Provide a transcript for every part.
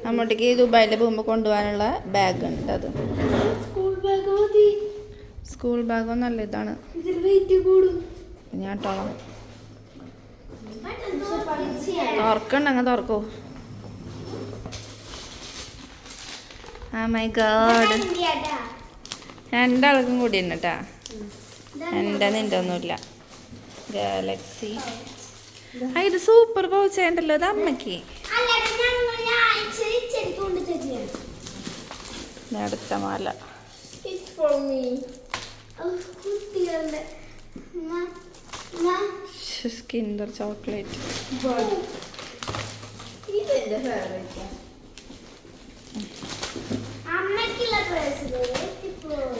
അമ്മൂട്ടിക്ക് ദുബായിൽ പോകുമ്പോൾ കൊണ്ടുപോകാനുള്ള ബാഗ് ഉണ്ട് അത് സ്കൂൾ ബാഗ് നല്ല ഇതാണ്. ഞാൻ. ഇട്ടോളാം തുറക്കണ്ടങ്ങ് തുറക്കൂ. ആ മൈ ഗാഡ് രണ്ടാൾക്കും കൂടി തന്നെ കേട്ടാ എന്റെ നിന്റെ ഒന്നുമില്ല. ഗാലക്സി ആ ഇത് സൂപ്പർ പൗച്ച ഉണ്ടല്ലോ ഇത് അമ്മയ്ക്ക് ഇത് അടുത്ത മാല. സ്കിൻഡർ ചോക്ലേറ്റ്.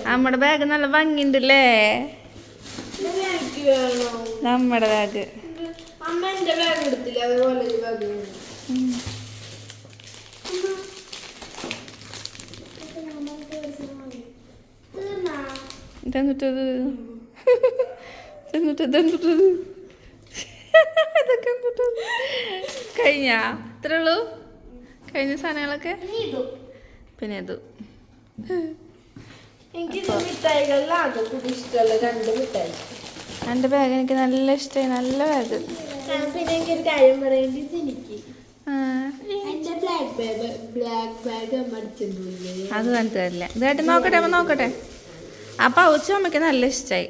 നമ്മുടെ ബാഗ് നല്ല ഭംഗിണ്ടല്ലേ നമ്മുടെ ബാഗ് അമ്മ എന്റെ ബാഗ് എടുത്തില്ല? അതുപോലെ ബാഗ് ഇതെന്നിട്ടത് ഇതെന്നിട്ട് ഇതെന്നിട്ടത് ഇതൊക്കെ എന്നിട്ടത് കഴിഞ്ഞാ ഇത്രേ ഉള്ളൂ കഴിഞ്ഞ സാധനങ്ങളൊക്കെ പിന്നെ ഇത് എന്റെ ബാഗ് എനിക്ക് നല്ല ഇഷ്ടമായി നല്ല ബാഗ് പിന്നെ എനിക്കൊരു കാര്യം പറയേണ്ടത് എനിക്ക് അത് തരില്ല ഇതായിട്ട് നോക്കട്ടെ അപ്പൊ നോക്കട്ടെ ആ ഉച്ച അമ്മയ്ക്ക് നല്ല ഇഷ്ടമായി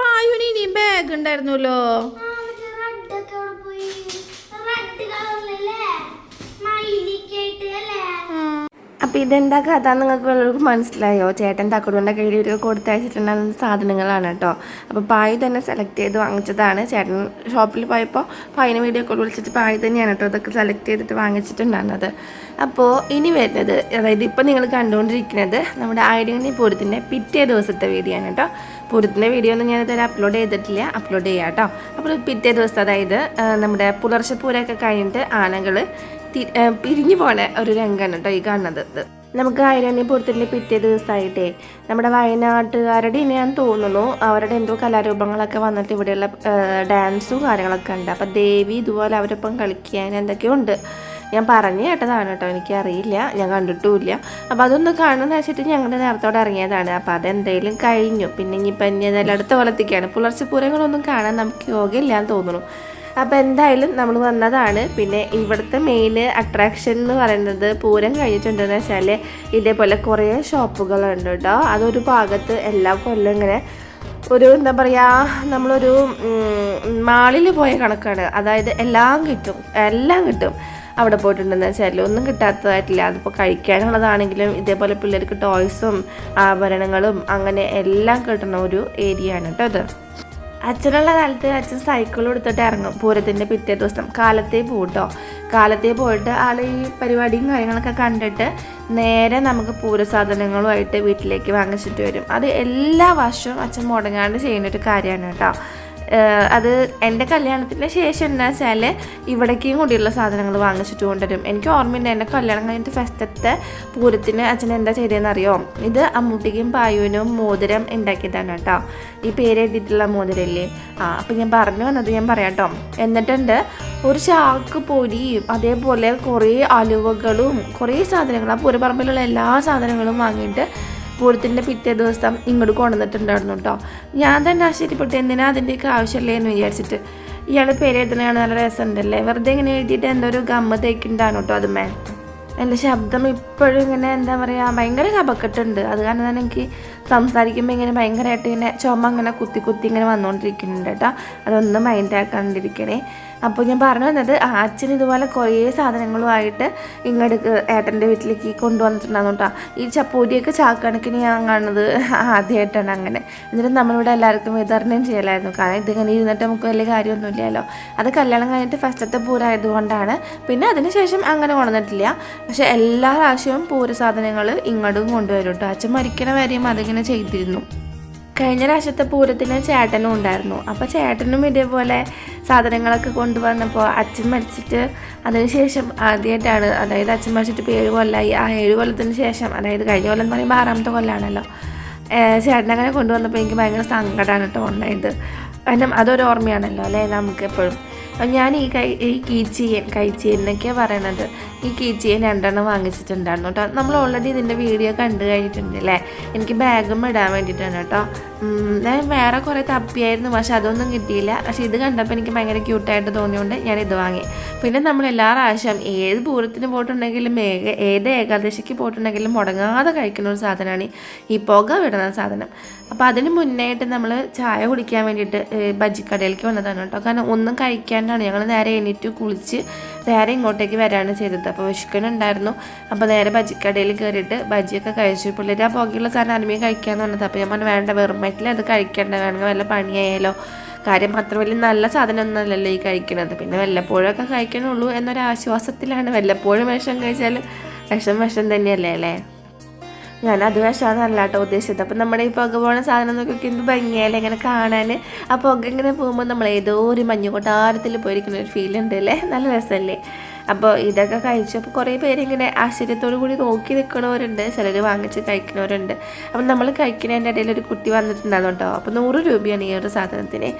പായുന് ഇനി ബാഗ് ഉണ്ടായിരുന്നല്ലോ. അപ്പോൾ ഇതെന്താ കഥ നിങ്ങൾക്ക് എല്ലാവർക്കും മനസ്സിലായോ? ചേട്ടൻ തക്കടുവിന്റെ കയ്യിൽ ഒരു കൊടുത്തയച്ചിട്ടുണ്ടായിരുന്ന സാധനങ്ങളാണ് കേട്ടോ. അപ്പോൾ പായ് തന്നെ സെലക്ട് ചെയ്ത് വാങ്ങിച്ചതാണ്. ചേട്ടൻ ഷോപ്പിൽ പോയപ്പോൾ പായിന് വീഡിയോ കോൾ വിളിച്ചിട്ട് പായ് തന്നെയാണ് കേട്ടോ ഇതൊക്കെ സെലക്ട് ചെയ്തിട്ട് വാങ്ങിച്ചിട്ടുണ്ടായിരുന്നത്. അപ്പോൾ ഇനി വരുന്നത് അതായത് ഇപ്പോൾ നിങ്ങൾ കണ്ടുകൊണ്ടിരിക്കുന്നത് നമ്മുടെ ആയിരങ്ങി പൂരത്തിന്റെ പിറ്റേ ദിവസത്തെ വീഡിയോ ആണ് കേട്ടോ. പൂരത്തിന്റെ വീഡിയോ ഒന്നും ഞാൻ ഇതുവരെ അപ്ലോഡ് ചെയ്തിട്ടില്ല. അപ്ലോഡ് ചെയ്യാം കേട്ടോ. അപ്പോൾ പിറ്റേ ദിവസം അതായത് നമ്മുടെ പുലർച്ചെ പൂരമൊക്കെ കഴിഞ്ഞിട്ട് ആനകൾ പിരിഞ്ഞു പോണ ഒരു രംഗമാണ് കേട്ടോ ഈ കാണുന്നത്. നമുക്ക് ആയിരണിപുരത്തിന്റെ പിറ്റേ ദിവസമായിട്ടേ നമ്മുടെ വയനാട്ടുകാരുടെ ഞാൻ തോന്നുന്നു. അവരുടെ എന്തോ കലാരൂപങ്ങളൊക്കെ വന്നിട്ട് ഇവിടെയുള്ള ഡാൻസും കാര്യങ്ങളൊക്കെ ഉണ്ട്. അപ്പം ദേവി ഇതുപോലെ അവരൊപ്പം കളിക്കാൻ എന്തൊക്കെയോ ഉണ്ട്. ഞാൻ പറഞ്ഞു കേട്ടതാണ് കേട്ടോ. എനിക്കറിയില്ല. ഞാൻ കണ്ടിട്ടുമില്ല. അപ്പോൾ അതൊന്ന് കാണുമെന്ന് വെച്ചിട്ട് ഞങ്ങളുടെ നേരത്തോടെ ഇറങ്ങിയതാണ്. അപ്പോൾ അതെന്തെങ്കിലും കഴിഞ്ഞു. പിന്നെ ഇനിയിപ്പം ഇനി അതെല്ലാം അടുത്ത കൊലത്തേക്കാണ് പുലർച്ചെ പൂരങ്ങളൊന്നും കാണാൻ നമുക്ക് യോഗയില്ലാന്ന് തോന്നുന്നു. അപ്പോൾ എന്തായാലും നമ്മൾ വന്നതാണ്. പിന്നെ ഇവിടുത്തെ മെയിൻ അട്രാക്ഷൻ എന്ന് പറയുന്നത് പൂരം കഴിഞ്ഞിട്ടുണ്ടെന്ന് വെച്ചാൽ ഇതേപോലെ കുറേ ഷോപ്പുകളുണ്ട് കേട്ടോ അതൊരു ഭാഗത്ത് എല്ലാ കൊല്ലം ഇങ്ങനെ ഒരു എന്താ പറയുക നമ്മളൊരു മാളിൽ പോയ കണക്കാണ്. അതായത് എല്ലാം കിട്ടും. എല്ലാം കിട്ടും അവിടെ പോയിട്ടുണ്ടെന്ന് വെച്ചാൽ ഒന്നും കിട്ടാത്തതായിട്ടില്ല. അതിപ്പോൾ കഴിക്കാനുള്ളതാണെങ്കിലും ഇതേപോലെ പിള്ളേർക്ക് ടോയ്സും ആഭരണങ്ങളും അങ്ങനെ എല്ലാം കിട്ടുന്ന ഒരു ഏരിയ ആണ് കേട്ടോ ഇത്. അച്ഛനുള്ള കാലത്ത് അച്ഛൻ സൈക്കിൾ എടുത്തിട്ട് ഇറങ്ങും. പൂരത്തിന്റെ പിറ്റേ ദിവസം. കാലത്തേ പോട്ടോ കാലത്തേ പോയിട്ട് ആൾ ഈ പരിപാടിയും കാര്യങ്ങളൊക്കെ കണ്ടിട്ട് നേരെ നമുക്ക് പൂരസാധനങ്ങളുമായിട്ട് വീട്ടിലേക്ക് വാങ്ങിച്ചിട്ട് വരും. അത് എല്ലാ വർഷവും അച്ഛൻ മുടങ്ങാണ്ട് ചെയ്യുന്ന ഒരു കാര്യമാണ് കേട്ടോ അത് എന്റെ കല്യാണത്തിന് ശേഷം എന്നു വെച്ചാൽ ഇവിടേക്കും കൂടിയുള്ള സാധനങ്ങൾ വാങ്ങിച്ചിട്ട് കൊണ്ടുവരും. എനിക്ക് ഓർമ്മയുണ്ട് എന്റെ കല്യാണം കഴിഞ്ഞിട്ട് ഫസ്റ്റത്തെ പൂരത്തിന് അച്ഛൻ എന്താ ചെയ്തതെന്ന് അറിയോ ഇത് അമ്മൂട്ടിക്കും പായുവിനും മോതിരം ഉണ്ടാക്കിയതാണ് കേട്ടോ. ഈ പേരെഴുതിയിട്ടുള്ള മോതിരല്ലേ? ആ അപ്പം ഞാൻ പറഞ്ഞു വന്നത് ഞാൻ പറയാം കേട്ടോ. എന്നിട്ടുണ്ട് ഒരു ചാക്ക് പൊരിയും അതേപോലെ കുറേ അലുവകളും കുറേ സാധനങ്ങൾ ആ പൂരപ്പറമ്പിലുള്ള എല്ലാ സാധനങ്ങളും വാങ്ങിയിട്ട് പൂരത്തിന്റെ പിറ്റേ ദിവസം ഇങ്ങോട്ട് കൊണ്ടുവന്നിട്ടുണ്ടായിരുന്നു കേട്ടോ. ഞാൻ തന്നെ ആശ്ചര്യപ്പെട്ടു എന്തിനാ അതിന്റെയൊക്കെ ആവശ്യമില്ലേ എന്ന് വിചാരിച്ചിട്ട്. ഇയാൾ പേര് എഴുതുന്നതാണ് നല്ല രസമുണ്ടല്ലേ? വെറുതെ ഇങ്ങനെ എഴുതിയിട്ട് എന്തോ ഒരു ഗമ്മ തേക്കുണ്ടാണ് കേട്ടോ അതുമേ എന്റെ ശബ്ദം ഇപ്പോഴും ഇങ്ങനെ എന്താ പറയുക ഭയങ്കര കപക്കെട്ടുണ്ട്. അത് കാരണം തന്നെ എനിക്ക് സംസാരിക്കുമ്പോൾ ഇങ്ങനെ ഭയങ്കരമായിട്ട് ഇങ്ങനെ ചുമ ഇങ്ങനെ കുത്തി കുത്തി ഇങ്ങനെ വന്നുകൊണ്ടിരിക്കുന്നുണ്ട് കേട്ടോ അതൊന്നും മൈൻഡ് ആക്കാണ്ടിരിക്കണേ. അപ്പോൾ ഞാൻ പറഞ്ഞു വന്നത് അച്ഛൻ ഇതുപോലെ കുറേ സാധനങ്ങളുമായിട്ട് ഇങ്ങോട്ട് ഏട്ടന്റെ വീട്ടിലേക്ക് കൊണ്ടുവന്നിട്ടുണ്ടായിരുന്നു കേട്ടോ ഈ ചപ്പൂരിയൊക്കെ ചാക്കണക്കിന് ഞാൻ കാണുന്നത് ആദ്യമായിട്ടാണ് അങ്ങനെ. എന്നിട്ട് നമ്മളിവിടെ എല്ലാവർക്കും വിതരണം ചെയ്യലായിരുന്നു. കാരണം ഇതിങ്ങനെ ഇരുന്നിട്ട് നമുക്ക് വലിയ കാര്യമൊന്നുമില്ലല്ലോ. അത് കല്യാണം കഴിഞ്ഞിട്ട് ഫസ്റ്റത്തെ പൂരായതുകൊണ്ടാണ്. പിന്നെ അതിനുശേഷം അങ്ങനെ കൊണ്ടുവന്നിട്ടില്ല. പക്ഷേ എല്ലാ പ്രാവശ്യവും പൂര സാധനങ്ങൾ ഇങ്ങോട്ടും കൊണ്ടുവരും കേട്ടോ അച്ഛൻ മരിക്കണ വരെയും അതിങ്ങനെ ചെയ്തിരുന്നു. കഴിഞ്ഞ പ്രാവശ്യത്തെ പൂരത്തിന് ചേട്ടനും ഉണ്ടായിരുന്നു. അപ്പോൾ ചേട്ടനും ഇതേപോലെ സാധനങ്ങളൊക്കെ കൊണ്ടുവന്നപ്പോൾ അച്ഛൻ മരിച്ചിട്ട് അതിനുശേഷം ആദ്യമായിട്ടാണ് അതായത് അച്ഛൻ മരിച്ചിട്ട് ഇപ്പോൾ ഏഴ് കൊല്ലമായി ആ ഏഴ് കൊല്ലത്തിന് ശേഷം അതായത് കഴിഞ്ഞ കൊല്ലം എന്ന് പറയുമ്പോൾ ആറാമത്തെ കൊല്ലമാണല്ലോ ചേട്ടൻ അങ്ങനെ കൊണ്ടുവന്നപ്പോൾ എനിക്ക് ഭയങ്കര സങ്കടമാണ് കേട്ടോ ഉണ്ടായത്. കാരണം അതൊരു ഓർമ്മയാണല്ലോ അല്ലേ? നമുക്ക് എപ്പോഴും. ഞാൻ ഈ കൈ ഈ കീച്ചിയൻ കൈച്ചിയനൊക്കെയാണ് പറയണത്. ഈ കീച്ചിയൻ രണ്ടെണ്ണം വാങ്ങിച്ചിട്ടുണ്ടായിരുന്നു കേട്ടോ. നമ്മൾ ഓൾറെഡി ഇതിന്റെ വീഡിയോ കണ്ടു കഴിഞ്ഞിട്ടുണ്ട് അല്ലേ? എനിക്ക് ബാഗും ഇടാൻ വേണ്ടിയിട്ടാണ് കേട്ടോ. ഞാൻ വേറെ കുറേ തപ്പിയായിരുന്നു പക്ഷെ അതൊന്നും കിട്ടിയില്ല. പക്ഷെ ഇത് കണ്ടപ്പോൾ എനിക്ക് ഭയങ്കര ക്യൂട്ടായിട്ട് തോന്നിയുകൊണ്ട് ഞാൻ ഇത് വാങ്ങി. പിന്നെ നമ്മൾ എല്ലാ പ്രാവശ്യം ഏത് പൂരത്തിന് പോയിട്ടുണ്ടെങ്കിലും ഏത് ഏകാദശിക്ക് പോയിട്ടുണ്ടെങ്കിലും മുടങ്ങാതെ കഴിക്കുന്ന ഒരു സാധനമാണ് ഈ പുക വിടുന്ന സാധനം. അപ്പോൾ അതിന് മുന്നായിട്ട് നമ്മൾ ചായ കുടിക്കാൻ വേണ്ടിയിട്ട് ബജിക്കടയിലേക്ക് വന്നതാണ് കേട്ടോ. കാരണം ഒന്നും കഴിക്കാണ്ടാണ് ഞങ്ങൾ നേരെ എണീറ്റ് കുളിച്ച് നേരെ ഇങ്ങോട്ടേക്ക് വരാണ് ചെയ്തത്. അപ്പോൾ വിശുക്കനുണ്ടായിരുന്നു അപ്പോൾ നേരെ ബജിക്കടയിൽ കയറിയിട്ട് ബജിയൊക്കെ കഴിച്ചു. പിള്ളേർ ആ പുകയുള്ള സാധനം അരുമയും കഴിക്കാമെന്ന് പറഞ്ഞത്. അപ്പോൾ ഞാൻ പറഞ്ഞു വേണ്ട വെറും അത് കഴിക്കേണ്ട. വേണമെങ്കിൽ വല്ല പണിയായാലോ? കാര്യം അത്ര വലിയ നല്ല സാധനമൊന്നുമല്ലല്ലോ ഈ കഴിക്കണത്. പിന്നെ വല്ലപ്പോഴൊക്കെ കഴിക്കണുള്ളൂ എന്നൊരു ആശ്വാസത്തിലാണ് വല്ലപ്പോഴും വിഷം കഴിച്ചാൽ വിഷം വിഷം തന്നെയല്ലേ അല്ലേ? ഞാൻ അത് വിഷമാണ് കേട്ടോ ഉദ്ദേശിച്ചത്. അപ്പം നമ്മുടെ ഈ പുക പോണ സാധനം നോക്കി എന്ത് ഭംഗിയല്ലേ ഇങ്ങനെ കാണാൻ ആ പുക ഇങ്ങനെ പോകുമ്പോൾ നമ്മൾ ഏതോ ഒരു മഞ്ഞ് കൊട്ടാരത്തിൽ പോയിരിക്കുന്ന ഒരു ഫീൽ ഉണ്ട് അല്ലേ? നല്ല രസമല്ലേ അപ്പോൾ ഇതൊക്കെ കഴിച്ചപ്പോൾ കുറേ പേരിങ്ങനെ ആശ്ചര്യത്തോടു കൂടി നോക്കി നിൽക്കണവരുണ്ട് ചിലർ വാങ്ങിച്ച് കഴിക്കുന്നവരുണ്ട് അപ്പം നമ്മൾ കഴിക്കുന്നതിന്റെ ഇടയിൽ ഒരു കുട്ടി വന്നിട്ടുണ്ടായിരുന്നു കേട്ടോ. അപ്പോൾ നൂറ് രൂപയാണ് ഈ ഒരു സാധനത്തിന്.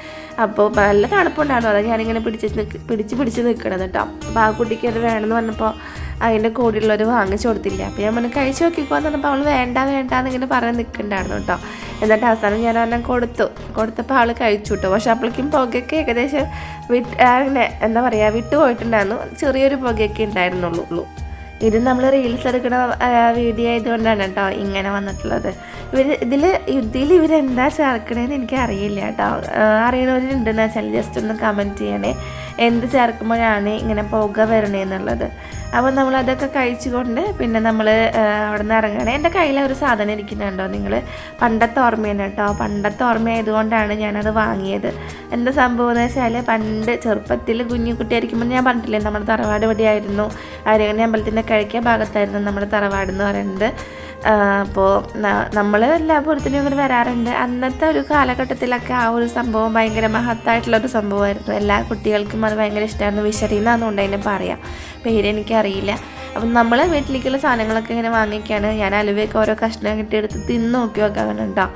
അപ്പോൾ നല്ല തണുപ്പുണ്ടായിരുന്നു. അതാണ് ഞാനിങ്ങനെ പിടിച്ച് പിടിച്ച് പിടിച്ച് നിൽക്കണത് കേട്ടോ. അപ്പോൾ ആ കുട്ടിക്ക് അത് വേണമെന്ന് പറഞ്ഞപ്പോൾ അതിന്റെ കൂടെയുള്ളവർ വാങ്ങിച്ചു കൊടുത്തില്ല? അപ്പോൾ ഞാൻ പറഞ്ഞു കഴിച്ചു നോക്കിക്കോന്ന് പറഞ്ഞപ്പോൾ അവൾ വേണ്ട വേണ്ട എന്നിങ്ങനെ പറഞ്ഞ് നിൽക്കണ്ടായിരുന്നു കേട്ടോ. എന്നിട്ട് അവസാനം ഞാൻ അവനെ കൊടുത്തു. കൊടുത്തപ്പോൾ ആൾ കഴിച്ചു കേട്ടോ. പക്ഷെ അപ്പോഴേക്കും പുകയൊക്കെ ഏകദേശം വിട്ട് അങ്ങനെ എന്താ പറയുക വിട്ടുപോയിട്ടുണ്ടായിരുന്നു ചെറിയൊരു പുകയൊക്കെ ഉണ്ടായിരുന്നുള്ളൂ ഇത് നമ്മൾ റീൽസ് എടുക്കുന്ന വീഡിയോ ആയതുകൊണ്ടാണ് കേട്ടോ ഇങ്ങനെ വന്നിട്ടുള്ളത്. ഇവർ ഇതിൽ ഇതിൽ ഇവരെന്താ ചേർക്കണേന്ന് എനിക്ക് അറിയില്ല കേട്ടോ അറിയണവരുണ്ടെന്ന് വെച്ചാൽ ജസ്റ്റ് ഒന്ന് കമന്റ് ചെയ്യണേ. എന്ത് ചേർക്കുമ്പോഴാണ് ഇങ്ങനെ പുക വരണേന്നുള്ളത്. അപ്പോൾ നമ്മൾ അതൊക്കെ കഴിച്ചുകൊണ്ട് പിന്നെ നമ്മൾ അവിടെ നിന്ന് ഇറങ്ങണേ എന്റെ കയ്യിൽ ഒരു സാധനം ഇരിക്കുന്നുണ്ടോ നിങ്ങൾ? പണ്ടത്തെ ഓർമ്മയാണ് കേട്ടോ. പണ്ടത്തെ ഓർമ്മയായതുകൊണ്ടാണ് ഞാനത് വാങ്ങിയത്. എന്താ സംഭവം എന്ന് വെച്ചാൽ പണ്ട് ചെറുപ്പത്തിൽ കുഞ്ഞു കുട്ടിയായിരിക്കുമ്പോൾ ഞാൻ പറഞ്ഞിട്ടില്ലേ നമ്മുടെ തറവാട് ഇവിടെയായിരുന്നു അരങ്ങണി അമ്പലത്തിന്റെ കിഴക്കേ ഭാഗത്തായിരുന്നു നമ്മുടെ തറവാട് എന്ന് പറയുന്നത്. അപ്പോൾ നമ്മൾ എല്ലാ പൂരത്തിനും ഇങ്ങനെ വരാറുണ്ട്. അന്നത്തെ ഒരു കാലഘട്ടത്തിലൊക്കെ ആ ഒരു സംഭവം ഭയങ്കര മഹത്തായിട്ടുള്ള ഒരു സംഭവമായിരുന്നു. എല്ലാ കുട്ടികൾക്കും അത് ഭയങ്കര ഇഷ്ടമായിരുന്നു വിശറിയെന്നാന്നുകൊണ്ട് അതിനെ പറയാം. പേര് എനിക്കറിയില്ല അപ്പം നമ്മൾ വീട്ടിലേക്കുള്ള സാധനങ്ങളൊക്കെ ഇങ്ങനെ വാങ്ങിക്കുകയാണ് ഞാൻ അലുവയൊക്കെ ഓരോ കഷ്ണം കിട്ടിയെടുത്ത് തിന്ന് നോക്കി നോക്കാറുണ്ടോ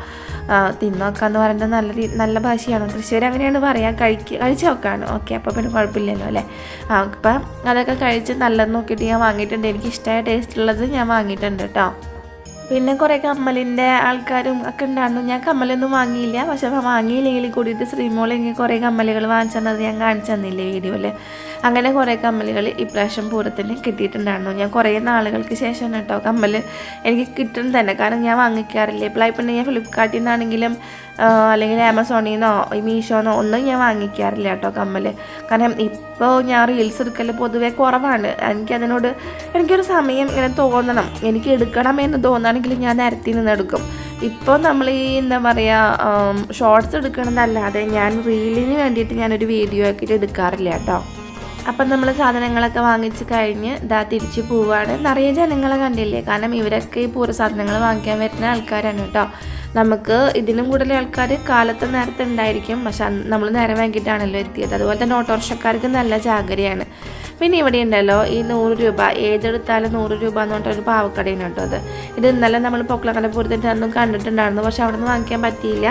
തിന്ന് എന്ന് പറയുന്നത് നല്ല രീതി നല്ല ഭാഷയാണ്. തൃശ്ശൂർ അങ്ങനെയാണ് പറയാം. കഴിക്കുക കഴിച്ച് നോക്കാണ്. ഓക്കെ അപ്പോൾ പിന്നെ കുഴപ്പമില്ലല്ലോ അല്ലേ? അപ്പം അതൊക്കെ കഴിച്ച് നല്ലത് നോക്കിയിട്ട് ഞാൻ വാങ്ങിയിട്ടുണ്ട്. എനിക്ക് ഇഷ്ടമായ ടേസ്റ്റ് ഉള്ളത് ഞാൻ വാങ്ങിയിട്ടുണ്ട് കേട്ടോ. പിന്നെ കുറേ കമ്മലിന്റെ ആൾക്കാരും ഒക്കെ ഉണ്ടായിരുന്നു. ഞാൻ കമ്മലൊന്നും വാങ്ങിയില്ല. പക്ഷെ വാങ്ങിയില്ലെങ്കിൽ കൂടിയിട്ട് ശ്രീമോളിങ്ങനെ കുറേ കമ്മലുകൾ വാങ്ങിച്ചു തന്നത് ഞാൻ കാണിച്ചു തന്നില്ലേ വീഡിയോയിൽ അങ്ങനെ കുറേ കമ്മലുകൾ ഇപ്രാവശ്യം പൂരത്തിന് കിട്ടിയിട്ടുണ്ടായിരുന്നു. ഞാൻ കുറേ നാളുകൾക്ക് ശേഷം കേട്ടോ കമ്മൽ എനിക്ക് കിട്ടും തന്നെ. കാരണം ഞാൻ വാങ്ങിക്കാറില്ല. ഇപ്പോഴായി പിന്നെ ഞാൻ ഫ്ലിപ്കാർട്ടിൽ നിന്നാണെങ്കിലും അല്ലെങ്കിൽ ആമസോണിൽ നിന്നോ മീഷോന്നോ ഒന്നും ഞാൻ വാങ്ങിക്കാറില്ല കേട്ടോ കമ്മൽ കാരണം ഇപ്പോൾ ഞാൻ റീൽസ് എടുക്കൽ പൊതുവേ കുറവാണ്. എനിക്കതിനോട് എനിക്കൊരു സമയം ഇങ്ങനെ തോന്നണം. എനിക്ക് എടുക്കണം എന്ന് തോന്നുകയാണെങ്കിൽ ഞാൻ നിരത്തി നിന്ന് എടുക്കും. ഇപ്പോൾ നമ്മൾ ഈ എന്താ പറയുക ഷോർട്സ് എടുക്കണമെന്നല്ലാതെ ഞാൻ റീലിന് വേണ്ടിയിട്ട് ഞാനൊരു വീഡിയോ ആക്കിയിട്ട് എടുക്കാറില്ല കേട്ടോ. അപ്പം നമ്മൾ സാധനങ്ങളൊക്കെ വാങ്ങിച്ച് കഴിഞ്ഞ് ഇതാ തിരിച്ച് പോവുകയാണ് നിറയെ ജനങ്ങളെ കണ്ടില്ലേ? കാരണം ഇവരൊക്കെ ഈ പൂര സാധനങ്ങൾ വാങ്ങിക്കാൻ വരുന്ന ആൾക്കാരാണ് കേട്ടോ. നമുക്ക് ഇതിലും കൂടുതൽ ആൾക്കാർ കാലത്ത് നേരത്തെ ഉണ്ടായിരിക്കും. പക്ഷെ നമ്മൾ നേരം വൈകിട്ടാണല്ലോ എത്തിയത്. അതുപോലെ തന്നെ ഓട്ടോറിക്ഷക്കാർക്ക് നല്ല ജാഗ്രതയാണ്. പിന്നെ ഇവിടെ ഉണ്ടല്ലോ ഈ നൂറ് രൂപ ഏതെടുത്താലും നൂറ് രൂപ എന്ന് പറഞ്ഞിട്ട് ഒരു പാവക്കടയാണ് കേട്ടോ അത്. ഇത് ഇന്നലെ നമ്മൾ പൊക്കളക്കട പൂരത്തിന്റെ അന്നും കണ്ടിട്ടുണ്ടായിരുന്നു പക്ഷെ അവിടെ നിന്ന് വാങ്ങിക്കാൻ പറ്റിയില്ല.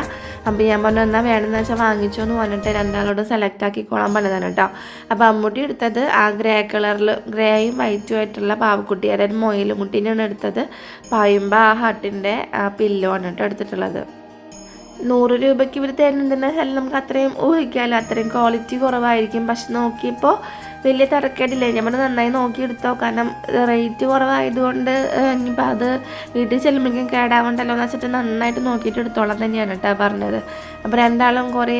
അപ്പോൾ ഞാൻ പറഞ്ഞു എന്നാൽ വേണമെന്ന് വെച്ചാൽ വാങ്ങിച്ചോ എന്ന് പറഞ്ഞിട്ട് രണ്ടാളോട് സെലക്ട് ആക്കിക്കോളാൻ പറഞ്ഞതാണ് കേട്ടോ. അപ്പോൾ അമ്മൂട്ടി എടുത്തത് ആ ഗ്രേ കളറിൽ ഗ്രേയും വൈറ്റും ആയിട്ടുള്ള പാവക്കുട്ടി അതായത് മൊയിലും കുട്ടീനെയാണ് എടുത്തത്. പായുമ്പോൾ ആ ഹട്ടിന്റെ പില്ലോ ആണ് കേട്ടോ എടുത്തിട്ടുള്ളത്. നൂറ് രൂപയ്ക്ക് ഇവർ തരുന്നുണ്ടെന്ന് നമുക്ക് അത്രയും ഊഹിക്കാമല്ലോ അത്രയും ക്വാളിറ്റി കുറവായിരിക്കും. പക്ഷെ നോക്കിയപ്പോൾ വലിയ തിരക്കേടില്ല? നമ്മൾ നന്നായി നോക്കിയെടുത്തോ. കാരണം റേറ്റ് കുറവായതുകൊണ്ട് ഇനിയിപ്പോൾ അത് വീട്ടിൽ ചെല്ലുമ്പോഴേക്കും കേടാവണ്ടല്ലോ എന്ന് വെച്ചിട്ട് നന്നായിട്ട് നോക്കിയിട്ട് എടുത്തോളാം തന്നെയാണ് കേട്ടോ പറഞ്ഞത്. അപ്പോൾ രണ്ടാളും കുറേ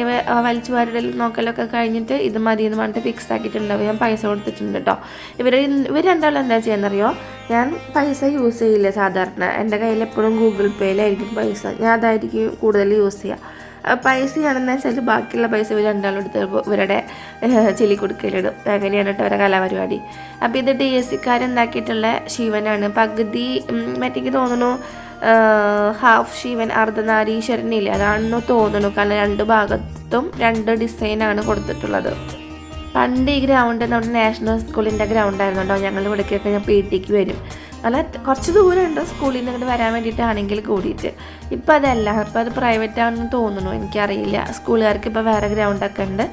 വലിച്ചു വാരിടൽ നോക്കലൊക്കെ കഴിഞ്ഞിട്ട് ഇത് മതി എന്ന് പറഞ്ഞിട്ട് ഫിക്സ് ആക്കിയിട്ടുണ്ടാവും ഞാൻ പൈസ കൊടുത്തിട്ടുണ്ട് കേട്ടോ. ഇവർ ഇവർ രണ്ടാളും എന്താ ചെയ്യുന്നറിയോ? ഞാൻ പൈസ യൂസ് ചെയ്യില്ല സാധാരണ. എന്റെ കയ്യിൽ എപ്പോഴും ഗൂഗിൾ പേയിലായിരിക്കും പൈസ. ഞാൻ അതായിരിക്കും കൂടുതൽ യൂസ് ചെയ്യുക. പൈസയാണെന്ന് വെച്ചാൽ ബാക്കിയുള്ള പൈസ ഇവർ രണ്ടാളും എടുത്ത് ഇവരുടെ ചെലി കൊടുക്കലിടും. അങ്ങനെയാണ് കേട്ടോ അവരുടെ കലാപരിപാടി. അപ്പോൾ ഇത് ഡി എസ് സിക്കാരുണ്ടാക്കിയിട്ടുള്ള ശിവനാണ് പകുതി മറ്റേക്ക് തോന്നുന്നു ഹാഫ് ശിവൻ അർദ്ധനാരീശ്വരനില്ല അതാണെന്ന് തോന്നുന്നു. കാരണം രണ്ട് ഭാഗത്തും രണ്ട് ഡിസൈനാണ് കൊടുത്തിട്ടുള്ളത്. പണ്ട് ഈ ഗ്രൗണ്ട് നമ്മുടെ നാഷണൽ സ്കൂളിന്റെ ഗ്രൗണ്ട് ആയിരുന്നു കേട്ടോ ഞങ്ങൾ ഇവിടേക്കൊക്കെ ഞാൻ പി ടിക്ക് വരും. അല്ല കുറച്ച് ദൂരമുണ്ട് സ്കൂളിൽ നിന്ന് ഇങ്ങോട്ട് വരാൻ വേണ്ടിയിട്ടാണെങ്കിൽ കൂടിയിട്ട്. ഇപ്പം അതല്ല ഇപ്പം അത് പ്രൈവറ്റ് ആണെന്ന് തോന്നുന്നു. എനിക്കറിയില്ല. സ്കൂളുകാർക്ക് ഇപ്പോൾ വേറെ ഗ്രൗണ്ടൊക്കെ ഉണ്ട്.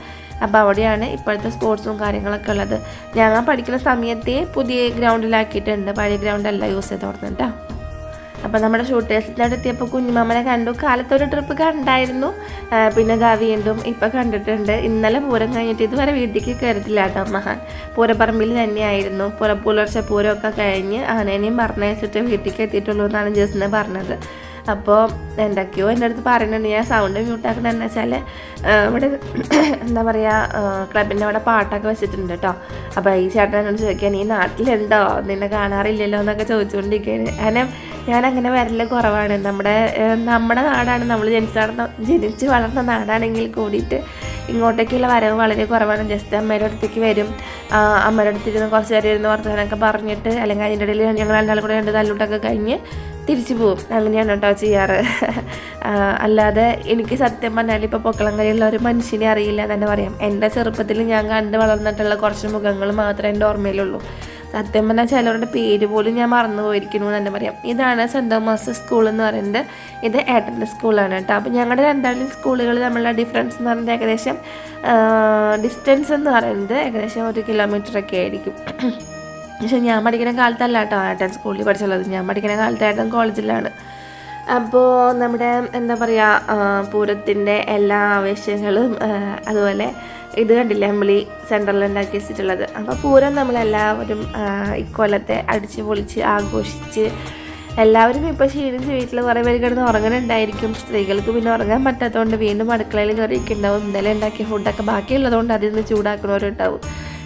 അപ്പോൾ അവിടെയാണ് ഇപ്പോഴത്തെ സ്പോർട്സും കാര്യങ്ങളൊക്കെ ഉള്ളത്. ഞങ്ങൾ പഠിക്കുന്ന സമയത്തെ പുതിയ ഗ്രൗണ്ടിലാക്കിയിട്ടുണ്ട് പഴയ ഗ്രൗണ്ടല്ല യൂസ് ചെയ്ത് തുടങ്ങുന്നുണ്ടോ അപ്പോൾ നമ്മുടെ ഷൂട്ടേഴ്സിന്റെ അവിടെ എത്തിയപ്പോൾ കുഞ്ഞുമാമനെ കണ്ടു. കാലത്തൊരു ട്രിപ്പ് കണ്ടായിരുന്നു. പിന്നെ ഇതാ ഇപ്പോൾ കണ്ടിട്ടുണ്ട്. ഇന്നലെ പൂരം കഴിഞ്ഞിട്ട് ഇതുവരെ വീട്ടിലേക്ക് കയറത്തില്ല കേട്ടോ മഹാൻ. പൂരപ്പറമ്പിൽ തന്നെയായിരുന്നു. പുറ പുലർച്ചെ പൂരമൊക്കെ കഴിഞ്ഞ് ആനേനെയും പറഞ്ഞയച്ചിട്ട് വീട്ടിലേക്ക് എത്തിയിട്ടുള്ളൂ എന്നാണ് ജസ്റ്റിനെ പറഞ്ഞത്. അപ്പോൾ എന്തൊക്കെയോ എന്റെ അടുത്ത് പറയുന്നുണ്ട്. ഞാൻ സൗണ്ട് മ്യൂട്ടാക്കുന്നത് എന്ന് വെച്ചാൽ ഇവിടെ എന്താ പറയുക ക്ലബിന്റെ അവിടെ പാട്ടൊക്കെ വെച്ചിട്ടുണ്ട് കേട്ടോ അപ്പോൾ ഈ ചേട്ടൻ എന്നോട് ചോദിക്കാൻ നീ നാട്ടിലുണ്ടോ? നിന്നെ കാണാറില്ലല്ലോ? എന്നൊക്കെ ചോദിച്ചുകൊണ്ടിരിക്കുകയാണ് കാരണം ഞാൻ അങ്ങനെ വരൽ കുറവാണ്. നമ്മുടെ നമ്മുടെ നാടാണ്. നമ്മൾ ജനിച്ച നടന്ന ജനിച്ച് വളർന്ന നാടാണെങ്കിൽ കൂടിയിട്ട് ഇങ്ങോട്ടേക്കുള്ള വരവ് വളരെ കുറവാണ്. ജസ്റ്റ് അമ്മയുടെ അടുത്തേക്ക് വരും. അമ്മയുടെ അടുത്തിരുന്ന് കുറച്ച് നേരം ഇരുന്ന് വർത്തമാനമൊക്കെ പറഞ്ഞിട്ട് അല്ലെങ്കിൽ അതിന്റെ ഇടയിൽ ഞങ്ങൾ രണ്ടാൾ കൂടെ രണ്ട് തല്ലൂട്ടൊക്കെ കഴിഞ്ഞ് തിരിച്ചു പോവും. അങ്ങനെയാണ് കേട്ടോ ചെയ്യാറ്. അല്ലാതെ എനിക്ക് സത്യം പറഞ്ഞാൽ ഇപ്പോൾ പൊക്കളങ്കരയുള്ള ഒരു മനുഷ്യനെ അറിയില്ല എന്ന് തന്നെ പറയാം. എന്റെ ചെറുപ്പത്തിൽ ഞാൻ കണ്ട് വളർന്നിട്ടുള്ള കുറച്ച് മുഖങ്ങൾ മാത്രമേ എന്റെ ഓർമ്മയിലുള്ളൂ. സത്യം പറഞ്ഞാൽ ചിലവരുടെ പേര് പോലും ഞാൻ മറന്നു പോയിരിക്കുന്നു എന്ന് തന്നെ പറയാം. ഇതാണ് സെന്റ് തോമസ് സ്കൂൾ എന്ന് പറയുന്നത്. ഇത് ഏട്ടന്റെ സ്കൂളാണ് കേട്ടോ. അപ്പോൾ ഞങ്ങളുടെ രണ്ടാളും സ്കൂളുകൾ തമ്മിലുള്ള ഡിഫറൻസ് എന്ന് പറയുന്നത് ഏകദേശം ഡിസ്റ്റൻസ് എന്ന് പറയുന്നത് ഏകദേശം ഒരു കിലോമീറ്റർ ഒക്കെ ആയിരിക്കും. പക്ഷെ ഞാൻ പഠിക്കുന്ന കാലത്തല്ല കേട്ടോ ഏട്ടൻ സ്കൂളിൽ പഠിച്ചുള്ളത്. ഞാൻ പഠിക്കുന്ന കാലത്ത് ഏട്ടൻ കോളേജിലാണ്. അപ്പോൾ നമ്മുടെ എന്താ പറയുക പൂരത്തിന്റെ എല്ലാ ആവേശങ്ങളും അതുപോലെ ഇത് കണ്ടില്ലേ ഈ സെന്ററിൽ ഉണ്ടാക്കി വെച്ചിട്ടുള്ളത് അപ്പോൾ പൂരം നമ്മളെല്ലാവരും ഇക്കൊല്ലത്തെ അടിച്ച് പൊളിച്ച് ആഘോഷിച്ച് എല്ലാവരും ഇപ്പോൾ ക്ഷീണിച്ച് വീട്ടിൽ കുറേ പേര് കിടന്ന് ഉറങ്ങുന്നുണ്ടായിരിക്കും സ്ത്രീകൾക്ക് പിന്നെ ഉറങ്ങാൻ പറ്റാത്തതുകൊണ്ട് വീണ്ടും അടുക്കളയിൽ കയറിയിട്ടുണ്ടാവും ഇന്നലെ ഉണ്ടാക്കിയ ഫുഡൊക്കെ ബാക്കിയുള്ളതുകൊണ്ട് അതിൽ നിന്ന് ചൂടാക്കുന്നവരുണ്ടാവും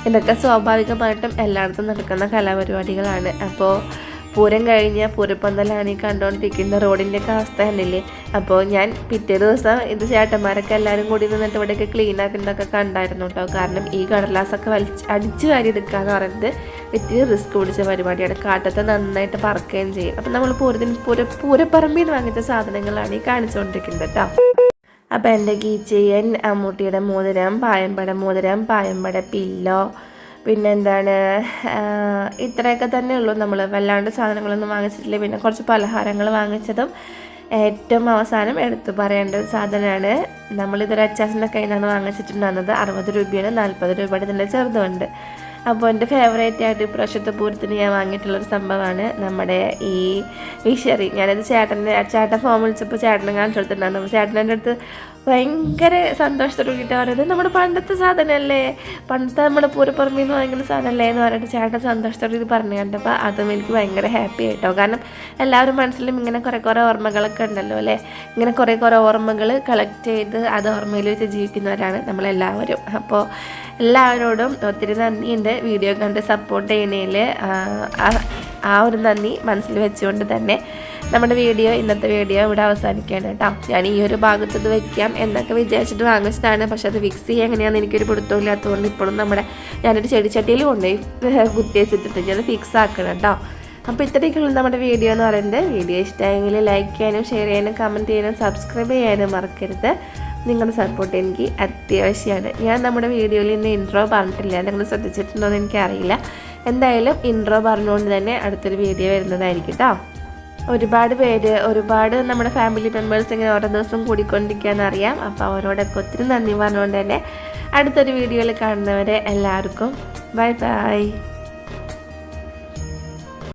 ഇതൊക്കെ സ്വാഭാവികമായിട്ടും എല്ലായിടത്തും നടക്കുന്ന കലാപരിപാടികളാണ്. അപ്പോൾ പൂരം കഴിഞ്ഞ പൂരപ്പന്തലാണ് ഈ കണ്ടുകൊണ്ടിരിക്കുന്ന റോഡിന്റെയൊക്കെ അവസ്ഥ തന്നെയല്ലേ അപ്പോൾ ഞാൻ പിറ്റേ ദിവസം ഇത് ചേട്ടന്മാരൊക്കെ എല്ലാവരും കൂടി നിന്നിട്ട് ഇവിടെയൊക്കെ ക്ലീൻ ആക്കുന്നതൊക്കെ കണ്ടായിരുന്നു കേട്ടോ. കാരണം ഈ കടലാസൊക്കെ വലിച്ച് അടിച്ചു വാരി എടുക്കുക എന്ന് പറയുന്നത് ഇത്തിരി റിസ്ക് പിടിച്ച പരിപാടിയാണ്. കാട്ടത്തെ നന്നായിട്ട് പറക്കുകയും ചെയ്യും. അപ്പം നമ്മൾ പൂരത്തിന് പൂര പൂരപ്പറമ്പിൽ വാങ്ങിച്ച സാധനങ്ങളാണ് ഈ കാണിച്ചുകൊണ്ടിരിക്കുന്നത് കേട്ടോ. അപ്പോൾ എന്റെ കീച്ചയൻ അമ്മൂട്ടിയുടെ മോതിരം പായമ്പട മോതിരം പായമ്പട പില്ലോ പിന്നെന്താണ് ഇത്രയൊക്കെ തന്നെ ഉള്ളൂ. നമ്മൾ വല്ലാണ്ട് സാധനങ്ങളൊന്നും വാങ്ങിച്ചിട്ടില്ല. പിന്നെ കുറച്ച് പലഹാരങ്ങൾ വാങ്ങിച്ചതും ഏറ്റവും അവസാനം എടുത്തു പറയേണ്ട ഒരു സാധനമാണ്. നമ്മളിതൊരു അച്ചാസിന്റെ കയ്യിൽ നിന്നാണ് വാങ്ങിച്ചിട്ടുണ്ടായിരുന്നത്. അറുപത് രൂപയാണ് നാൽപ്പത് രൂപയുടെ തന്നെ ചെറുതുണ്ട്. അപ്പോൾ എന്റെ ഫേവറേറ്റ് ആയിട്ട് ഇപ്രാവശ്യത്തെ പൂരത്തിന് ഞാൻ വാങ്ങിയിട്ടുള്ളൊരു സംഭവമാണ് നമ്മുടെ ഈ വിഷറി. ഞാനത് ചേട്ടന്റെ ചേട്ടൻ ഫോം വിളിച്ചപ്പോൾ ചേട്ടനെ കാണിച്ചു കൊടുത്തിട്ടുണ്ടായിരുന്നു. അപ്പോൾ ചേട്ടന്റെ അടുത്ത് ഭയങ്കര സന്തോഷത്തോട് കൂടിയിട്ട് പറയുന്നത് നമ്മുടെ പണ്ടത്തെ സാധനമല്ലേ പണ്ടത്തെ നമ്മുടെ പൂരപ്പുറമിൽ നിന്ന് വാങ്ങിക്കുന്ന സാധനമല്ലേ എന്ന് പറഞ്ഞിട്ട് ചേട്ടൻ സന്തോഷത്തോട് ഇത് പറഞ്ഞു കണ്ടപ്പോൾ അതും എനിക്ക് ഭയങ്കര ഹാപ്പി ആയിട്ടോ. കാരണം എല്ലാവരും മനസ്സിലും ഇങ്ങനെ കുറേ കുറേ ഓർമ്മകളൊക്കെ ഉണ്ടല്ലോ അല്ലേ? ഇങ്ങനെ കുറേ കുറേ ഓർമ്മകൾ കളക്ട് ചെയ്ത് അത് ഓർമ്മയിൽ വെച്ച് ജീവിക്കുന്നവരാണ് നമ്മളെല്ലാവരും. അപ്പോൾ എല്ലാവരോടും ഒത്തിരി നന്ദിയുണ്ട്. വീഡിയോ കണ്ട് സപ്പോർട്ട് ചെയ്യണേൽ ആ ഒരു നന്ദി മനസ്സിൽ വെച്ചുകൊണ്ട് തന്നെ നമ്മുടെ വീഡിയോ ഇന്നത്തെ വീഡിയോ ഇവിടെ അവസാനിക്കുകയാണ് കേട്ടോ. ഞാൻ ഈ ഒരു ഭാഗത്ത് ഇത് വെക്കാം എന്നൊക്കെ വിചാരിച്ചിട്ട് വാങ്ങിച്ചതാണ്. പക്ഷെ അത് ഫിക്സ് ചെയ്യാൻ എങ്ങനെയാണെന്ന് എനിക്കൊരു പിടുത്തമില്ലാത്തതുകൊണ്ട് ഇപ്പോഴും നമ്മുടെ ഞാനൊരു ചെടിച്ചട്ടിയിൽ കൊണ്ടുപോയി കുത്തി വെച്ചിട്ടുണ്ട് ഞാൻ ഫിക്സ് ആക്കണം കേട്ടോ. അപ്പോൾ ഇത്രയൊക്കെയുള്ള നമ്മുടെ വീഡിയോ എന്ന് പറയുന്നത്. വീഡിയോ ഇഷ്ടമായെങ്കിൽ ലൈക്ക് ചെയ്യാനും ഷെയർ ചെയ്യാനും കമന്റ് ചെയ്യാനും സബ്സ്ക്രൈബ് ചെയ്യാനും മറക്കരുത്. നിങ്ങളുടെ സപ്പോർട്ട് എനിക്ക് അത്യാവശ്യമാണ്. ഞാൻ നമ്മുടെ വീഡിയോയിൽ ഇന്ന് ഇൻട്രോ പറഞ്ഞിട്ടില്ല. നിങ്ങൾ ശ്രദ്ധിച്ചിട്ടുണ്ടോ എന്ന് എനിക്കറിയില്ല. എന്തായാലും ഇൻട്രോ പറഞ്ഞുകൊണ്ട് തന്നെ അടുത്തൊരു വീഡിയോ വരുന്നതായിരിക്കും കേട്ടോ ഒരുപാട് പേര് ഒരുപാട് നമ്മുടെ ഫാമിലി മെമ്പേഴ്സ് ഇങ്ങനെ ഓരോ ദിവസം കൂടിക്കൊണ്ടിരിക്കുകയെന്ന് അറിയാം. അപ്പോൾ അവരോടൊക്കെ ഒത്തിരി നന്ദി പറഞ്ഞുകൊണ്ട് തന്നെ അടുത്തൊരു വീഡിയോയിൽ കാണുന്നവരെ എല്ലാവർക്കും ബൈ ബൈ